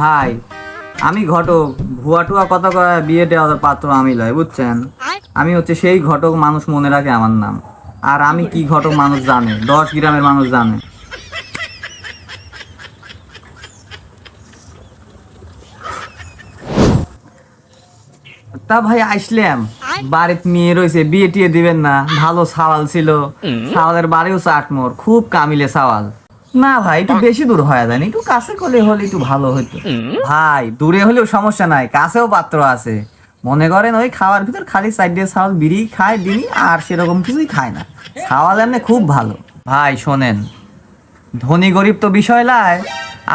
ভাই আমি ঘটক ভুয়াটুয়া কথা করে বিয়ে দেওয়ার পাত্র আমি লয় বুঝছেন? আমি হচ্ছে সেই ঘটক মানুষ মনে রাখে আমার নাম। আর আমি কি ঘটক মানুষ জানে? দশ গ্রামের মানুষ জানে। তা ভাই আসলাম বাড়িতে মেয়ে রয়েছে বিয়ে টিয়ে দিবেন না। ভালো সাওয়াল ছিল। সাওয়ালের বাড়িও চাটমোর। খুব কামিলে সাওয়াল। না ভাই একটু বেশি দূর হয়ে যায় না। একটু কাছে করলে হলে একটু ভালো হতো ভাই দূরে হলেও সমস্যা নাই কাছেও পাত্র আছে। মনে করেন ওই খাওয়ার ভিতর খালি সাইড দিয়ে সাওয়াল বিড়ি খায় দিনই আর সেরকম কিছুই খায় না। সাওয়াল এমনি খুব ভালো। ভাই শোনেন ধনী গরিব তো বিষয় লাই।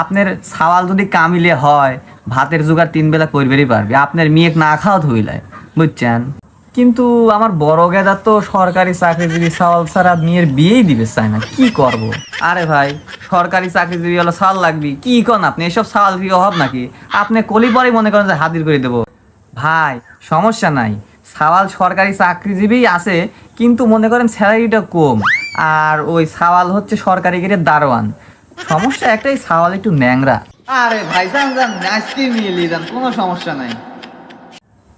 আপনার সাওয়াল যদি কামিলে হয় ভাতের জোগাড় তিন বেলা করবেরই পারবে। আপনার মেয়ে না খাওয়া ধুইলায় বুঝছেন? কিন্তু আমার বড় গেদার তো সরকারি চাকরিজীবী সাওয়াল ছাড়া মেয়ের বিয়েই দিবে চায় না, কি করব? আরে ভাই, সরকারি চাকরিজীবী হলো সাল লাগবি, কি কন আপনি, এসব সাওয়াল কি অভাব নাকি? আপনি কলি পরে মনে করেন যে হাজির করে দেবো। ভাই, সমস্যা নাই, সাওয়াল সরকারি চাকরিজীবী আছে, কিন্তু মনে করেন স্যালারিটা কম, আর ওই সাওয়াল হচ্ছে সরকারি গেটের দারোয়ান। সমস্যা একটাই, সাওয়াল একটু ন্যাংরা। আরে ভাই, যান যান আজকে নিয়ে নিয়ে যান, কোনো সমস্যা নাই।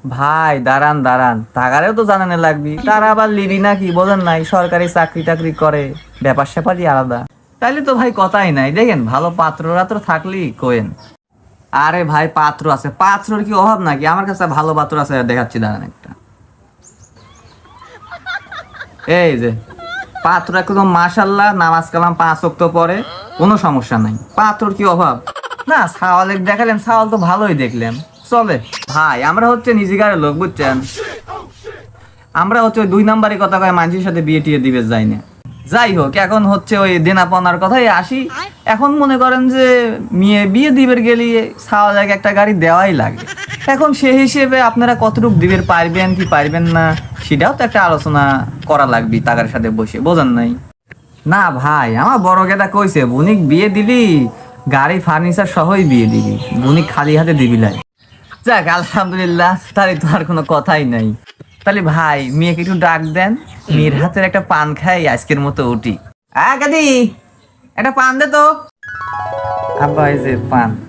ভাই, দাঁড়ান দাঁড়ান। টাকারেও তো জানানো লাগবি। তারা আবার লিবি নাকি? বোঝেন নাই, সরকারি চাকরি টাকরি করে। ব্যাপার স্যাপারই আলাদা। তাইলে তো ভাই কথাই নাই। দেখেন, ভালো পাত্র রাত্র থাকলি কোয়েন। আরে ভাই, পাত্র আছে। পাত্রর কি অভাব নাকি? আমার কাছে ভালো পাত্র আছে, দেখাচ্ছি, দাঁড়ান একটা। এই যে, পাত্র একদম মাশাল্লাহ নামাজ কালাম পাঁচ অক্ত পরে, কোনো সমস্যা নাই। পাত্রর কি অভাব? না সাওয়ালের দেখালেন, সাওয়াল তো ভালোই দেখলেন। চলে। ভাই, আমরা হচ্ছে নিজেকারের লোক, বুঝছেন? আমরা হচ্ছে দুই নাম্বারের কথা কয় মানুষের সাথে বিয়ে টিয়ে দিবে, যাই না। যাই হোক, এখন হচ্ছে ওই দেনাপনার কথাই আসি। এখন মনে করেন যে মেয়ে বিয়ে দিবের গেলে, সাওয়া জায়গায় একটা গাড়ি দেওয়াই লাগে। এখন সে হিসেবে আপনারা কতটুকু দিবের পারবেন কি পারবেন না, সেটাও তো একটা আলোচনা করা লাগবে টাকার সাথে বসে, বোঝেন নাই? না ভাই, আমার বড় গেদা কইছে, বুনিক বিয়ে দিবি, গাড়ি ফার্নিচার সহই বিয়ে দিবি, বুনিক খালি হাতে দিবি লাই। যাক, আলহামদুলিল্লাহ, তাহলে তো আর কোনো কথাই নাই। তাহলে ভাই, মেয়েকে একটু ডাক দেন। মেয়ের হাতের একটা পান খাই, আজকের মতো উঠি। আ কাদি একটা পান দে তো। আব্বা, এই যে পান।